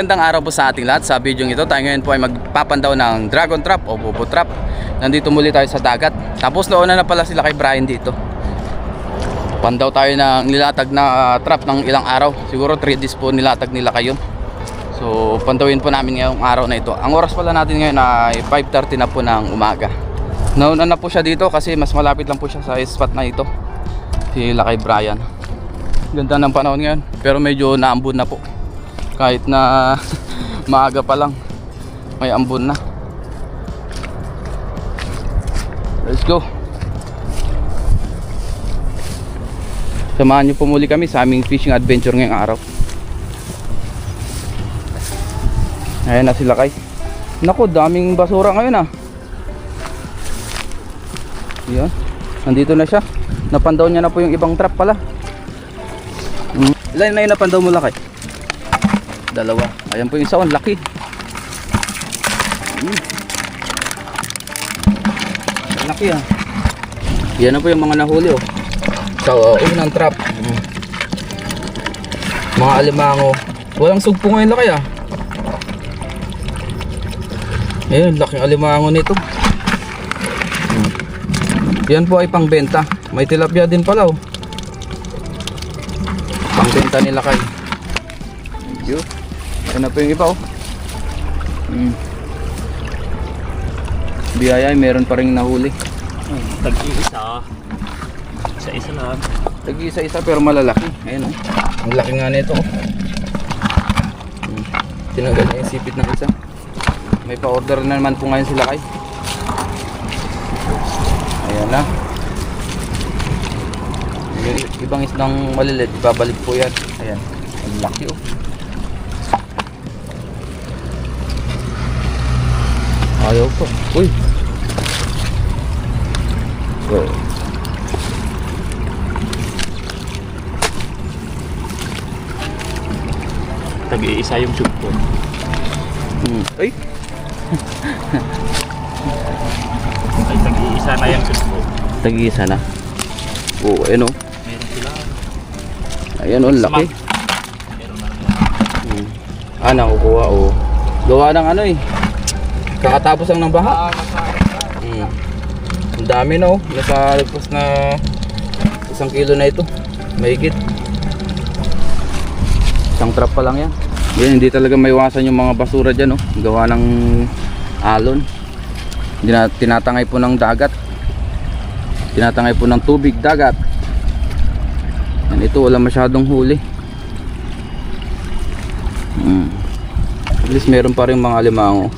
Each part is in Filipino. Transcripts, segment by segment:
Magandang araw po sa ating lahat. Sa video ito, tayo ngayon po ay magpapandaw ng dragon trap o bobo trap. Nandito muli tayo sa dagat. Tapos nauna na pala sila kay Brian dito. Pandaw tayo ng nilatag na ah, trap ng ilang araw. Siguro 3 days po nilatag nila kayo. So, pandawin po namin ngayong araw na ito. Ang oras pala natin ngayon ay 5.30 na po ng umaga. Nauna na po siya dito kasi mas malapit lang po siya sa spot na ito. Sila kay Brian. Ganda ng panahon ngayon. Pero medyo naambun na po. Kahit na maaga pa lang. May ambon na. Let's go. Samahan niyo po muli kami sa aming fishing adventure ngayong araw. Ayan na sila kay. Naku, daming basura ngayon ah. Yan. Nandito na siya. Napandaw niya na po yung ibang trap pala. Mm. Ilan na yung napandaw mo lakay? Dalawa. Ayan po yung isa. Ang laki. Mm. Ang laki ah. Yan na po yung mga nahuli oh. Sa uh, unang trap. Mga alimango. Walang sugpo ngayon lakay ah. Ayun, laking alimango nito. Mm. Yan po ay pangbenta. May tilapia din pala oh. Pangbenta nila kay. Thank you. Yan na po yung iba oh. Mm. Biyaya ay meron pa rin nahuli. Tag-iisa. Isa-isa lang. Tagi isa-isa pero malalaki. Ayun oh. Ang laki nga nito oh. Mm. Tinanggal na yung sipit ng isa. May pa-order na naman po ngayon sila kay. Ayan na. Yung ibang isdang malilit, ibabalik po yan. Ayan. Ang laki oh. Ayaw po. Uy. Oh. Tag-iisa yung shoot ko. Hmm. Ay. Ay, tag-iisa na yung shoot ko. Tag-isa na. Oo, ayun oh. Meron sila. Ayan oh, laki. Meron na. Hmm. Ah, nakukuha oh. Gawa ng ano eh. Kakatapos lang ng baha. Hmm. Ang dami na oh. Nasa lagpas na isang kilo na ito. Mahigit. Isang trap pa lang yan. Yan, hindi talaga maiwasan yung mga basura dyan oh. Gawa ng alon. Tinatangay po ng dagat. Tinatangay po ng tubig, dagat. Yan, ito wala masyadong huli. Mm. At least meron pa rin mga limango.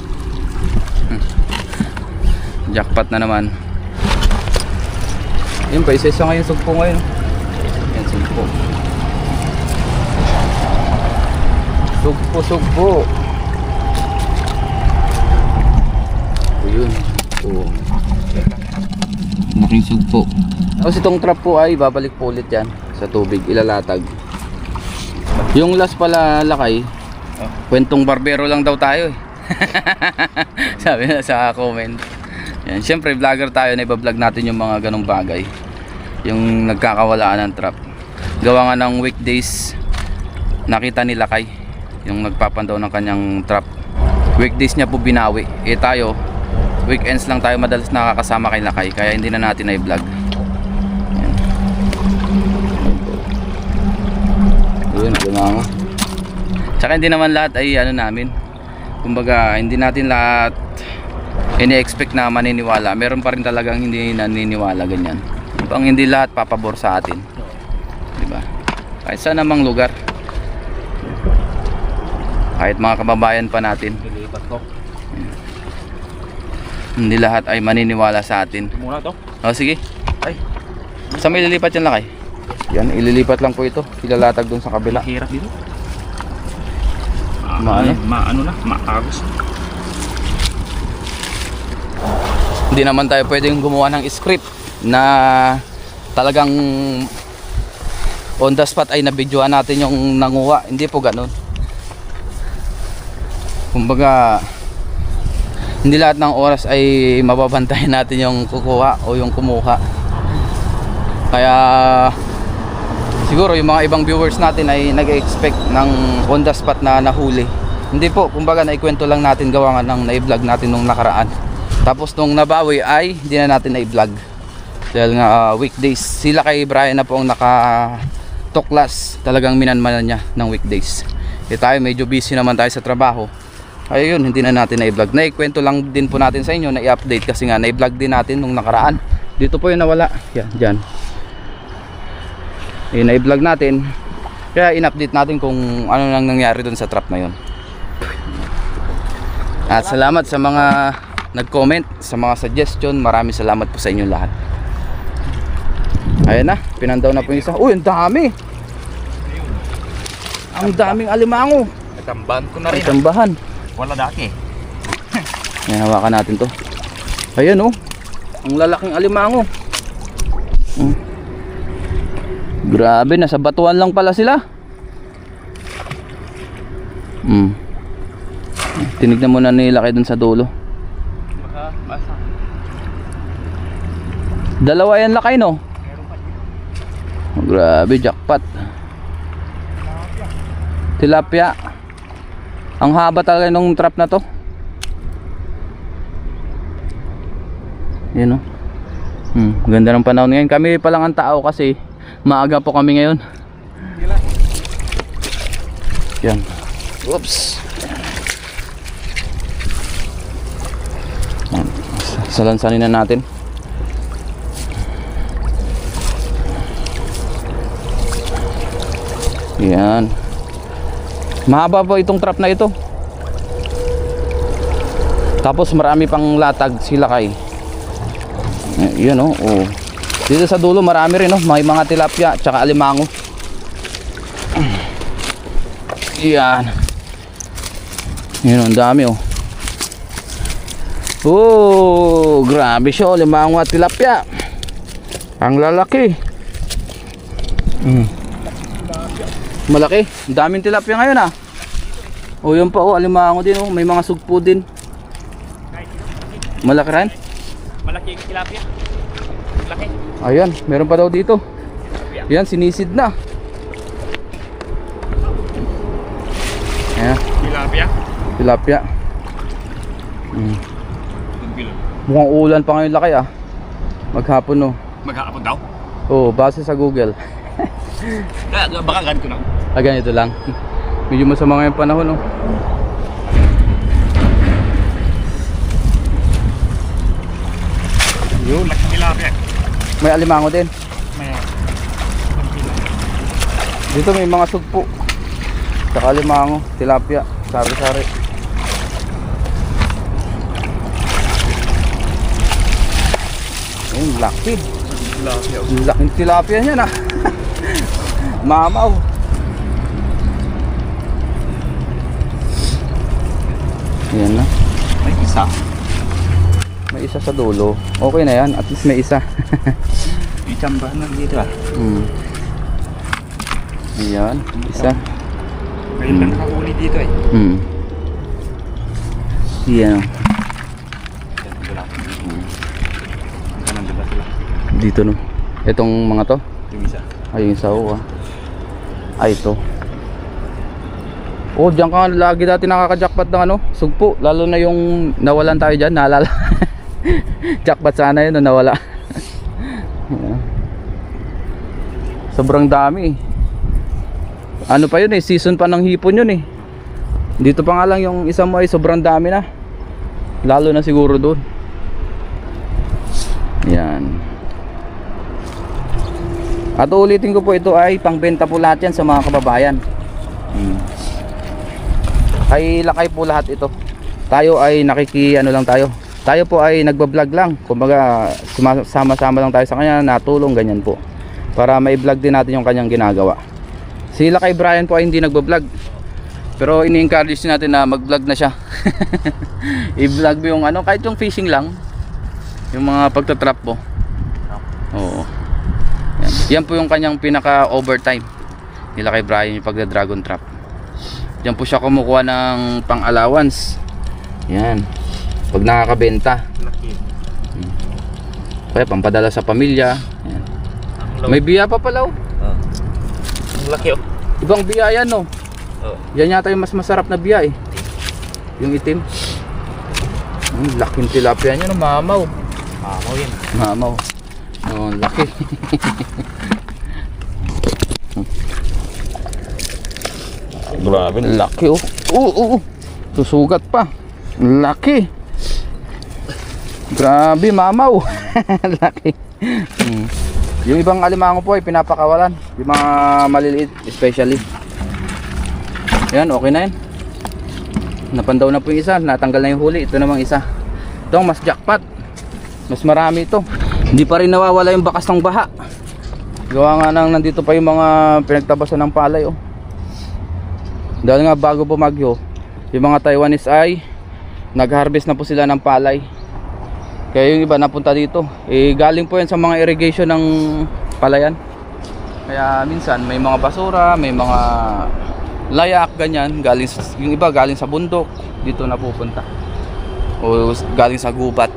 Jackpot na naman. Yun pa, isa-isa ngayon sugpo ngayon. Yan, sugpo. Sugpo, sugpo. O yun. O. Laking sugpo. Tapos itong trap po ay babalik po ulit yan sa tubig, ilalatag. Yung last pala lakay, Oh. kwentong barbero lang daw tayo eh. Sabi na sa comment. Yan, syempre vlogger tayo na iba-vlog natin yung mga ganong bagay. Yung nagkakawalaan ng trap. Gawa nga ng weekdays nakita ni Lakay yung nagpapandaw ng kanyang trap. Weekdays niya po binawi. Eh tayo, weekends lang tayo madalas nakakasama kay Lakay kaya hindi na natin na i-vlog. Yun, lumanga. Tsaka hindi naman lahat ay ano namin. Kumbaga, hindi natin lahat ini-expect na maniniwala. Meron pa rin talagang hindi naniniwala ganyan. Ibang hindi lahat papabor sa atin. 'Di ba? Kahit saan namang lugar. Kahit mga kababayan pa natin, hindi lahat ay maniniwala sa atin. Muna to. O sige. Ay. Saan may ililipat yan lakay? Yan, ililipat lang po ito. Ilalatag dun sa kabila. Hirap dito. Maano? Maano na? Maagos. Hindi naman tayo pwedeng gumawa ng script na talagang on the spot ay nabidyoan natin yung nanguha. Hindi po ganun. Kumbaga, hindi lahat ng oras ay mababantayan natin yung kukuha o yung kumuha. Kaya siguro yung mga ibang viewers natin ay nag-expect ng on the spot na nahuli. Hindi po, kumbaga naikwento lang natin gawa nga ng na-vlog natin nung nakaraan. Tapos nung nabawi ay hindi na natin na-vlog. Dahil nga ah, weekdays, sila kay Brian na po ang naka tuklas. Talagang minanmanan niya ng weekdays. Eh tayo medyo busy naman tayo sa trabaho. Ayun, hindi na natin na-vlog. Naikwento lang din po natin sa inyo na i-update kasi nga na-vlog din natin nung nakaraan. Dito po yung nawala. Yan, dyan. Eh, na-vlog natin. Kaya in-update natin kung ano nang nangyari dun sa trap na yun. At salamat sa mga nag-comment, sa mga suggestion. Maraming salamat po sa inyo lahat. Ayan na, pinandaw na po yung isa. Uy, ang dami! Ang daming alimango. Natambahan ko na rin. tambahan. Wala dati. Ayan, hawakan natin to. Ayan oh. Ang lalaking alimango. Hmm. Grabe, nasa batuan lang pala sila. Hmm. Tinignan muna nila kayo dun sa dulo. Baka masa. Dalawa yan lakay no? Oh, grabe, jackpot. Tilapia. Ang haba talaga nung trap na to. Yan o. Hmm, ganda ng panahon ngayon. Kami pa lang ang tao kasi maaga po kami ngayon. Yan. Oops. Salansanin na natin. Yan. Mahaba po itong trap na ito. Tapos marami pang latag sila kay. Eh, Yan oh, oh. Dito sa dulo marami rin oh, may mga tilapia tsaka alimango. Yan. Yan ang dami oh. Oh, grabe siya, oh, limango at tilapia. Ang lalaki. Mm. Malaki. Ang daming tilapia ngayon ah. O yun pa oh, alimango din oh. May mga sugpo din. Malaki rin. Malaki yung tilapia. Laki. Ayan, meron pa daw dito. Yan, sinisid na. Ayan, Tilapia? tilapia. Mm. Mukhang ulan pa ngayon laki ah. Maghapon oh. Maghahapon daw? Oh, base sa Google. Ah, Baka ganito na. Ah, ganito lang. Medyo masama ngayong panahon oh. Yun. Tilapia. May alimango din. May Dito may mga sugpo. Saka limango, tilapia, sari-sari. Ayun, laki. tilapia. Ang laking tilapia niya na. Mamaw. Yan na. May isa. May isa sa dulo. Okay na yan. At least may isa. May tambahan na dito ah. hmm. Ayan. Isa. May ilan nakahuli dito eh. Hmm. Yan. sila? Dito no. Itong mga to. Yung isa. Ay, yung isa oh, ah. Ay, ito. Oh, diyan ka lagi dati nakaka-jackpot ng ano, sugpo. Lalo na yung nawalan tayo dyan, naalala. jackpot sana yun, nawala. Sobrang dami. Ano pa yun eh, season pa ng hipon yun eh. Dito pa nga lang yung isa mo ay sobrang dami na. Lalo na siguro doon. Yan. At ulitin ko po ito ay pangbenta po lahat yan sa mga kababayan. Hmm. Kay lakay po lahat ito. Tayo ay nakiki ano lang tayo. Tayo po ay nagba-vlog lang. Kumbaga sama-sama lang tayo sa kanya, natulong ganyan po. Para mai-vlog din natin yung kanyang ginagawa. Si Lakay Brian po ay hindi nagba-vlog. Pero ini-encourage natin na mag-vlog na siya. I-vlog mo yung ano, kahit yung fishing lang. Yung mga pagtatrap po. Oo. Yan. Po yung kanyang pinaka overtime nila kay Brian yung pagda dragon trap. Yan po siya kumukuha ng pang allowance. Yan. Pag nakakabenta. Laki. Kaya pampadala sa pamilya. Yan. May biya pa pala oh. Oh. Ang laki oh. Ibang biya yan oh. Oh. Yan yata yung mas masarap na biya eh. yung itim. Ang laking tilapia niya, no, mamaw. Mamaw yan. Mamaw. Oh, ang laki. Grabe. laki oh. Oo, oo. Susugat pa. Laki. Grabe, mamaw. laki. Hmm. Yung ibang alimango po ay pinapakawalan. Yung mga maliliit, especially. Yan, okay na yan. Napandaw na po yung isa. Natanggal na yung huli. Ito namang isa. Ito mas jackpot. Mas marami ito. Hindi pa rin nawawala yung bakas ng baha. Gawa nga nang nandito pa yung mga pinagtabasan ng palay oh. Dahil nga bago bumagyo, yung mga Taiwanese ay nag-harvest na po sila ng palay. Kaya yung iba napunta dito. Eh galing po yan sa mga irrigation ng palayan. Kaya minsan may mga basura, may mga layak ganyan, galing yung iba galing sa bundok, dito na pupunta. O galing sa gubat.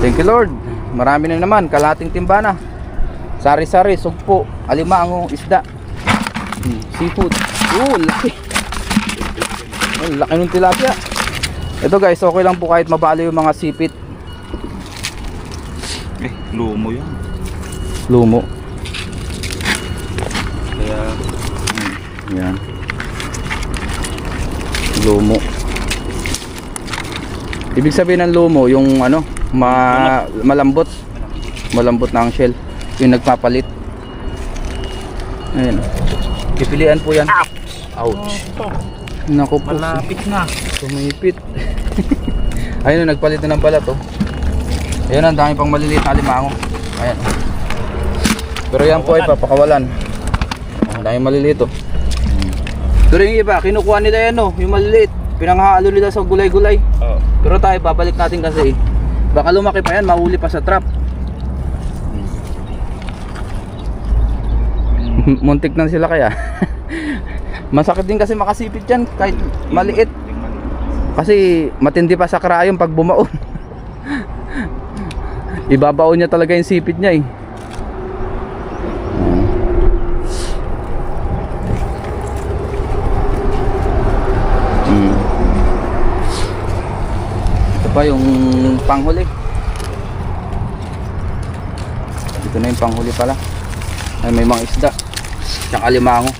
Thank you Lord. Marami na naman, kalating timba na. Sari-sari, sugpo, alimango, isda. Hmm, seafood. Oh, laki. Oh, laki ng tilapia. Ito guys, okay lang po kahit mabalo yung mga sipit. Eh, lumo yan. Lumo. Kaya, Yan. Lumo. Ibig sabihin ng lumo, yung ano, ma malambot. Malambot na ang shell. Yung nagpapalit. Ayan. Pipilian po yan. Ouch. Naku po. malapit na. Sumipit. Ayun, oh, nagpalit na ng balat oh. Ayun, ang dami pang maliliit na alimango. Ayan. Pero yan po ay papakawalan. Ang dami maliliit oh. Pero yung iba, kinukuha nila yan oh, yung maliliit. Pinanghalo nila sa gulay-gulay. Oo. Pero tayo, babalik natin kasi baka lumaki pa yan, mahuli pa sa trap. Muntik na sila kaya. Masakit din kasi makasipit yan kahit maliit. Kasi matindi pa sa krayong pag bumaon. Ibabaon niya talaga yung sipit niya eh. Mm. Ito pa yung panghuli. Dito na yung panghuli pala. Ay, may mga isda. Tsaka limango.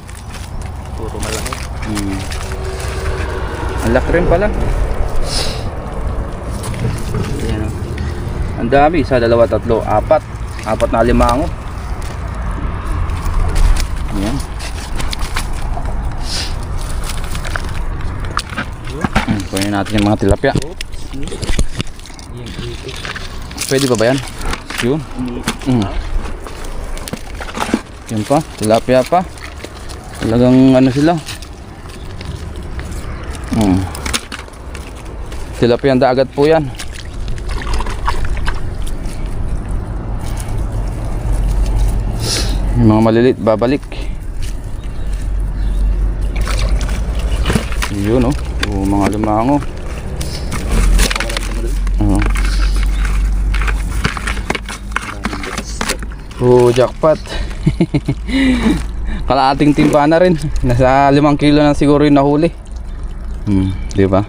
Puro malaki. Hmm. Ang laki rin pala. Ayan o. Ang dami. Isa, dalawa, tatlo, apat. Apat na limango. Ayan. Hmm, kunin natin yung mga tilapia. Itik. Pwede pa ba yan? Yun. Mm. Yun pa, tilapia pa. Talagang ano sila. Mm. Tilapia ang dagat po yan. Yung mga malilit, babalik. Yun oh. Oh, mga lumango. Oh. Oh, jackpot. Kalating timba na rin. Nasa 5 kilo na siguro yung nahuli. Hmm, di ba?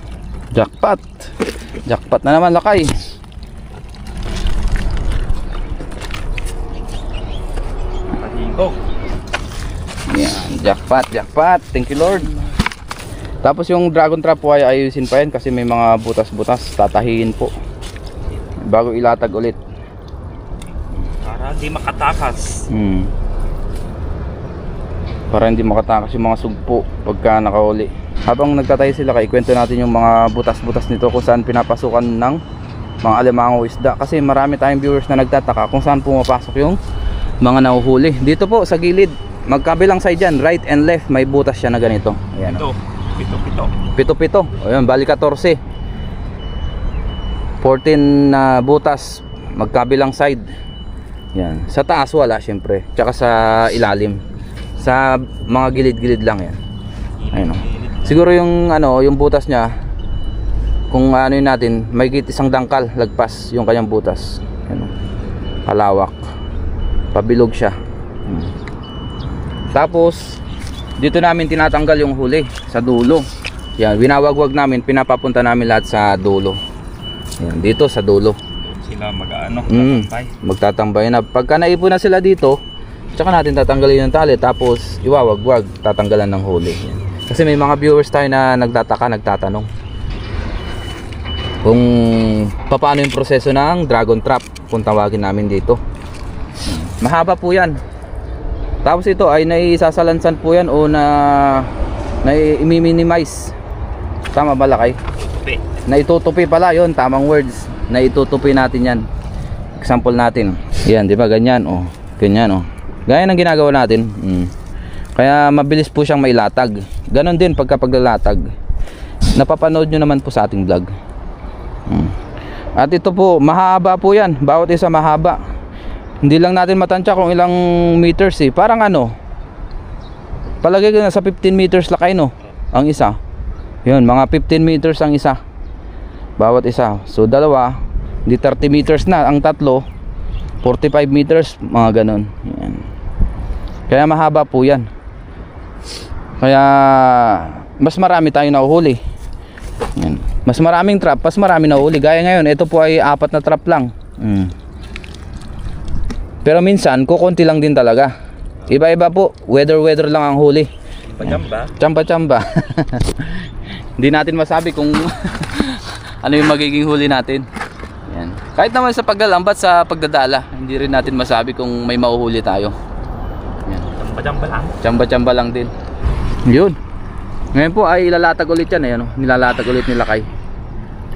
Jackpot. Jackpot na naman lakay. Patingkog. Yan, jackpot, jackpot. Thank you Lord. Tapos yung dragon trap po ay ayusin pa yan kasi may mga butas-butas. Tatahiin po. Bago ilatag ulit. Para di makatakas. Hmm. Para hindi makatakas yung mga sugpo pagka nakahuli. Habang nagtatay sila, kwento natin yung mga butas-butas nito kung saan pinapasukan ng mga alimango isda. Kasi marami tayong viewers na nagtataka kung saan pumapasok yung mga nahuhuli. Dito po sa gilid, magkabilang side dyan, right and left, may butas siya na ganito. Ayan. Ito. Pito-pito. Pito-pito. Ayun, bali 14. 14 na butas magkabilang side. Yan. Sa taas wala syempre. Tsaka sa ilalim. Sa mga gilid-gilid lang yan. Ayun. oh. Siguro yung ano, yung butas niya kung ano yun natin, may isang dangkal lagpas yung kanyang butas. Ayun. oh. Palawak. Pabilog siya. Hmm. Tapos dito namin tinatanggal yung huli sa dulo. Yan, winawagwag namin, pinapapunta namin lahat sa dulo. Yan, dito sa dulo. Sila mag-ano, Mm, tatambay. magtatambay na. Pagka naipon na sila dito, tsaka natin tatanggalin yung tali, tapos iwawagwag, tatanggalan ng huli. Yan. Kasi may mga viewers tayo na nagtataka, nagtatanong. Kung paano yung proseso ng dragon trap, kung tawagin namin dito. Mahaba po yan. Tapos ito ay naisasalansan po yan o na na i-minimize. Tama ba lakay? Tupi. na itutupi pala yon tamang words na itutupi natin yan example natin yan di ba ganyan oh ganyan oh gaya ng ginagawa natin. Mm. kaya mabilis po siyang mailatag. Ganon din pagka paglalatag. Napapanood nyo naman po sa ating vlog. Mm. at ito po mahaba po yan. Bawat isa mahaba. Hindi lang natin matansya kung ilang meters eh. Parang ano? Palagay ko na sa 15 meters lakay no? Ang isa. Yun mga 15 meters ang isa. Bawat isa. So dalawa. Di 30 meters na. Ang tatlo 45 meters. Mga ganon. Yan. Kaya mahaba po yan kaya mas marami tayong nahuhuli yan. mas maraming trap mas marami nahuhuli gaya ngayon ito po ay apat na trap lang Mm. pero minsan kukunti lang din talaga iba iba po weather weather lang ang huli Pajamba. Chamba-chamba. Hindi natin masabi kung ano yung magiging huli natin. Yan. Kahit naman sa paglalambat sa pagdadala, hindi rin natin masabi kung may mauhuli tayo. Yan. Pajamba lang. Chamba-chamba lang din. Yun. Ngayon po ay ilalatag ulit yan. Ayan, oh. Nilalatag ulit nila kay.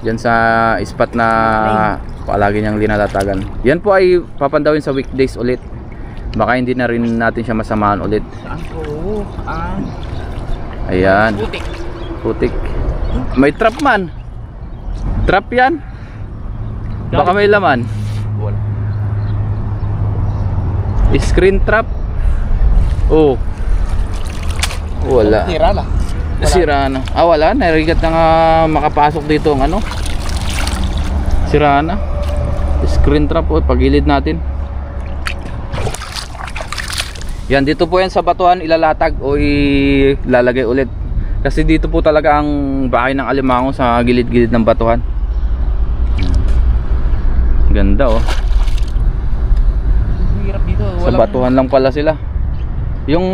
Yan sa spot na palagi niyang linalatagan. Yan po ay papandawin sa weekdays ulit. Baka hindi na rin natin siya masamahan ulit. Saan po? Ang Ayan. putik. Putik. May trap man. Trap yan. Baka may laman. Wala. Screen trap. Oh. Wala. Tira na. Sira na. Ah, wala. Narigat na nga makapasok dito ang ano. Sira na. Screen trap. Oh, pagilid natin. Yan, dito po yan sa batuhan ilalatag o ilalagay ulit. Kasi dito po talaga ang bahay ng alimango sa gilid-gilid ng batuhan. Ganda oh. Hirap dito. Sa batuhan lang pala sila. Yung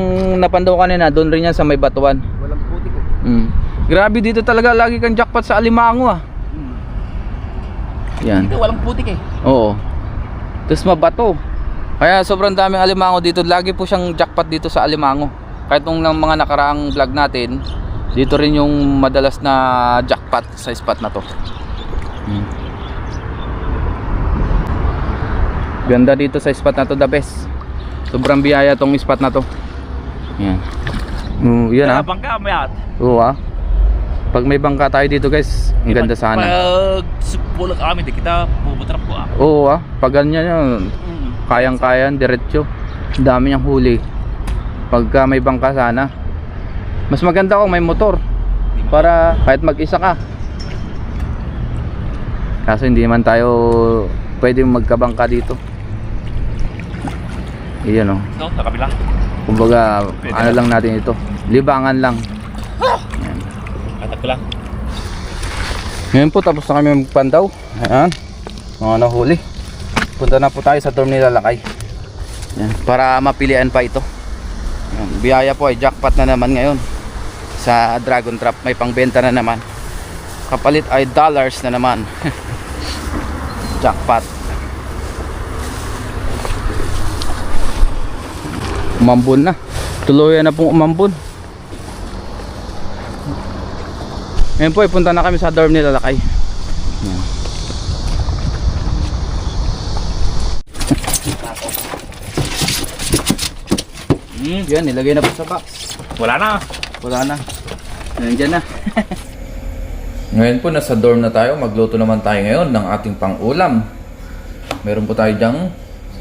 napandaw kanina, doon rin yan sa may batuhan. Walang putik. oh. Mm. Grabe dito talaga lagi kang jackpot sa alimango ah. Hmm. Yan. Dito walang putik eh. Oo. Tapos mabato. Kaya sobrang daming alimango dito. Lagi po siyang jackpot dito sa alimango. Kahit nung ng mga nakaraang vlog natin, dito rin yung madalas na jackpot sa spot na to. Hmm. Ganda dito sa spot na to, the best. Sobrang biyaya tong spot na to. Yan. Mm, yan ah. Habang ka, mayat. Oo ah. Pag may bangka tayo dito guys, ang ganda sana. Pag supulak kami, di kita bubutrap ko ah. Oo ah. Pag ganyan yun, Mm. kayang-kaya, diretso. Ang dami niyang huli. Pagka may bangka sana. Mas maganda kung may motor. Para kahit mag-isa ka. Kaso hindi man tayo pwede magkabangka dito. Iyan oh. Ito, sa kabila. Kumbaga, Pwede ano na. lang natin ito. Libangan lang. Atak ko lang. Ngayon po tapos na kami magpandaw. Ayan. Mga nahuli. Punta na po tayo sa dorm nila Lakay. Ayan. Para mapilian pa ito. Ayan. Biyaya po ay jackpot na naman ngayon. Sa Dragon Trap may pangbenta na naman. Kapalit ay dollars na naman. jackpot. Umambon na. Tuluyan na pong umambon. Ngayon po, punta na kami sa dorm nila Lakay. Yan. Mm. Yan, nilagay na po sa box. Wala na. Wala na. Nandiyan na. ngayon po, nasa dorm na tayo. Magluto naman tayo ngayon ng ating pang-ulam. Meron po tayo dyang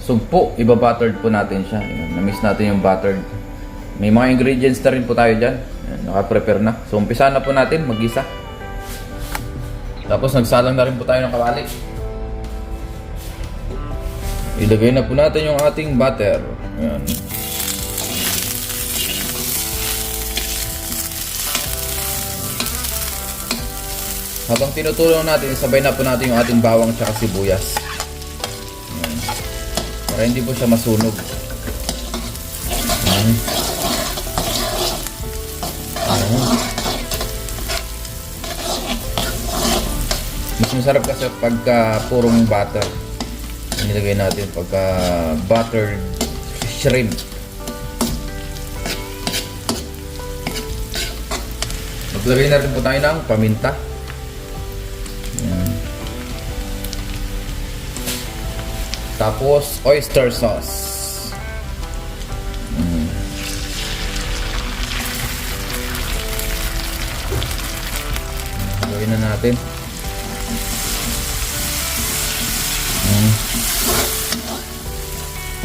sugpo, iba-buttered po natin siya. Na-miss natin yung buttered. May mga ingredients na rin po tayo dyan. Ayan, naka-prepare na. So, umpisa na po natin mag-isa. Tapos, nagsalang na rin po tayo ng kawali. Ilagay na po natin yung ating butter. Ayan. Habang tinutulong natin, sabay na po natin yung ating bawang at sibuyas. Para hindi po siya masunog. Ayan. Ayan. Mas masarap kasi pagka purong butter. Nilagay natin pagka buttered shrimp. Maglagay na rin po tayo ng paminta. Tapos, oyster sauce. Mm. Gawin na natin. Mm.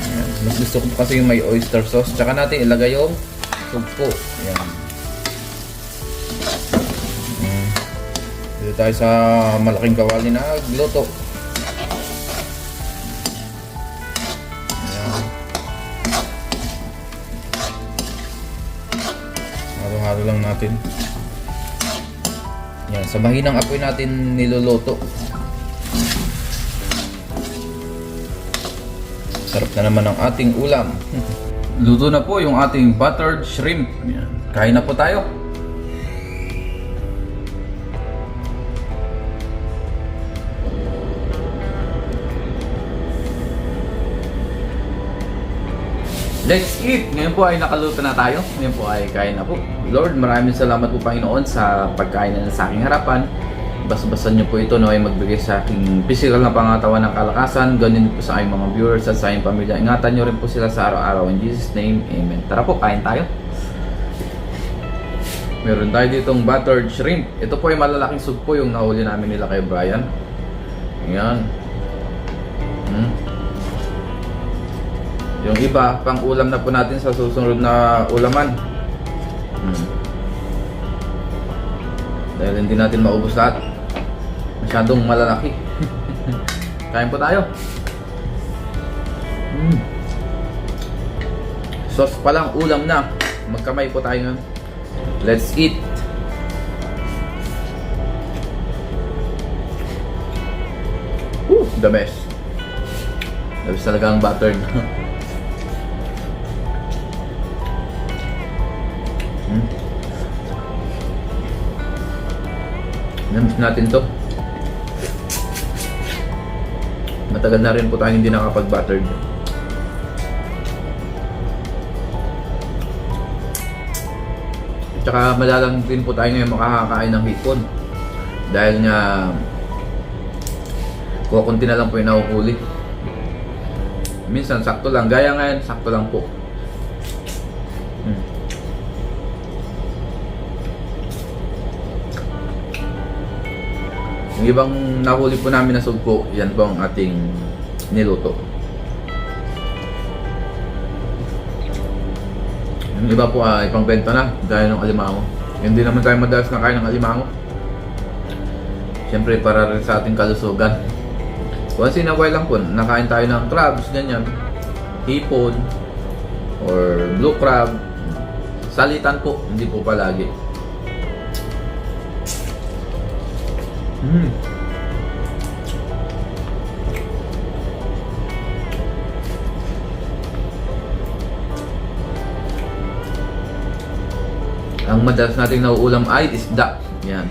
Ayan. Mas gusto ko kasi yung may oyster sauce. Tsaka natin ilagay yung sugpo. Ayan. Mm. Dito tayo sa malaking kawali na gluto. Natin. Yan, sa mahinang apoy natin niluluto. Sarap na naman ang ating ulam. Luto na po yung ating buttered shrimp. Yan. Kain na po tayo. Let's eat! Ngayon po ay nakaluto na tayo. Ngayon po ay kain na po. Lord, maraming salamat po Panginoon sa pagkain na sa aking harapan. Bas-basan niyo po ito no ay magbigay sa aking physical na pangatawan ng kalakasan. Ganun po sa aking mga viewers at sa aking pamilya. Ingatan niyo rin po sila sa araw-araw. In Jesus name, Amen. Tara po, kain tayo. Meron tayo ditong buttered shrimp. Ito po ay malalaking sugpo yung nahuli namin nila kay Brian. Ayan. Yung iba, pang ulam na po natin sa susunod na ulaman. Hmm. Dahil hindi natin maubos lahat. Masyadong malalaki. Kain po tayo. Hmm. Sauce pa lang, ulam na. Magkamay po tayo ngayon. Let's eat. Woo, the best. The best talaga ang buttered. Namiss natin to. Matagal na rin po tayo hindi nakapag-buttered. Tsaka malalang din po tayo ngayon makakakain ng hipon. Dahil nga kukunti na lang po yung nahuhuli. Minsan sakto lang. Gaya ngayon, sakto lang po. Yung ibang nahuli po namin na sugpo, yan po ang ating niluto. Yung iba po ay pangbenta na, gaya ng alimango. Hindi naman tayo madalas nakain ng alimango. Siyempre para rin sa ating kalusugan. Once in a while lang po, nakain tayo ng crabs, ganyan. Hipon, or blue crab. Salitan po, hindi po palagi. Mm. Ang madalas nating nauulam ay isda. Yan.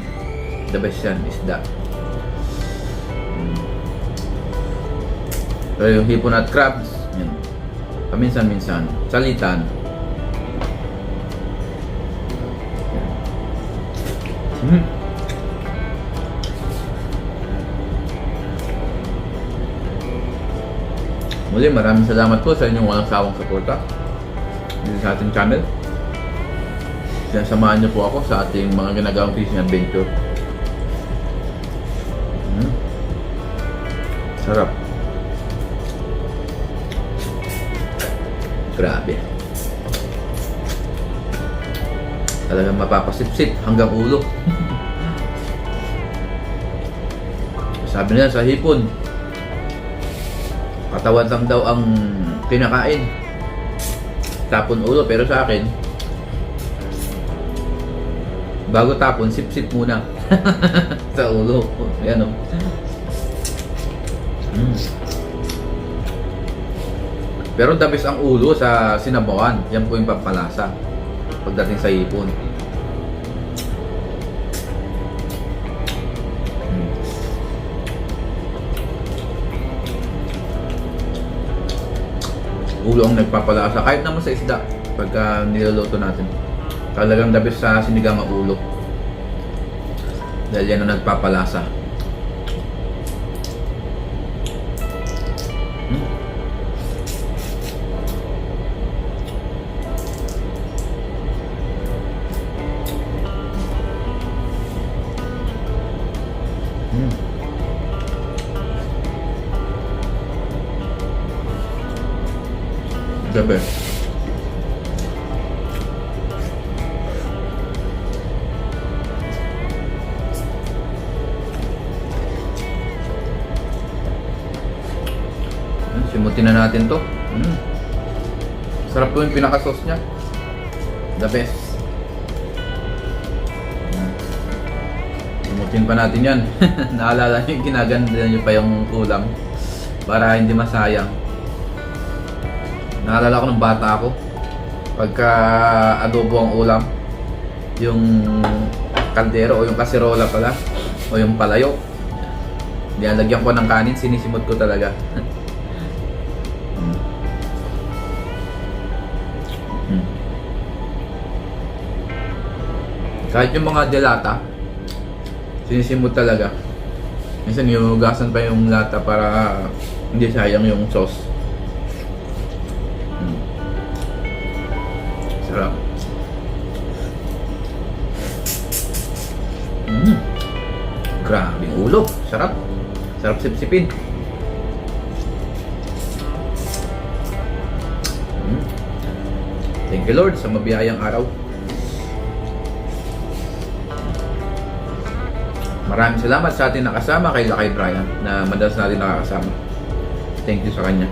The best yan, isda. Mm. Pero yung hipon at crabs, yan. Paminsan-minsan. Salitan. Mm. Muli, maraming salamat po sa inyong walang sawang suporta dito sa ating channel. Sinasamahan niyo po ako sa ating mga ginagawang fishing adventure. Mm. Sarap. Grabe. Talagang mapapasipsip hanggang ulo. Sabi nila sa hipon, katawan lang daw ang kinakain. Tapon ulo, pero sa akin, bago tapon, sip-sip muna. sa ulo. Ayan o. Mm. Pero best ang ulo sa sinabawan. Yan po yung pampalasa. Pagdating sa ipon. Ulo ang nagpapalasa. Kahit naman sa isda. Pagka niluluto natin. Talagang the sa sinigang ang ulo. Dahil yan ang nagpapalasa. Mm, Simutin na natin to. Mm. Sarap po yung pinaka-sauce niya. The best. Simutin pa natin yan. Naalala niyo, ginaganda niyo pa yung ulam. Para hindi masayang. Naalala ko nung bata ako. Pagka adobo ang ulam, yung kaldero o yung kasirola pala, o yung palayo, nilalagyan ko ng kanin, sinisimot ko talaga. Kahit yung mga delata, sinisimot talaga. Minsan hinugasan pa yung lata para hindi sayang yung sauce. Sarap sipsipin. Mm. Thank you Lord sa mabiyayang araw. Maraming salamat sa ating nakasama kay Lakay Brian na madalas natin nakakasama. Thank you sa kanya.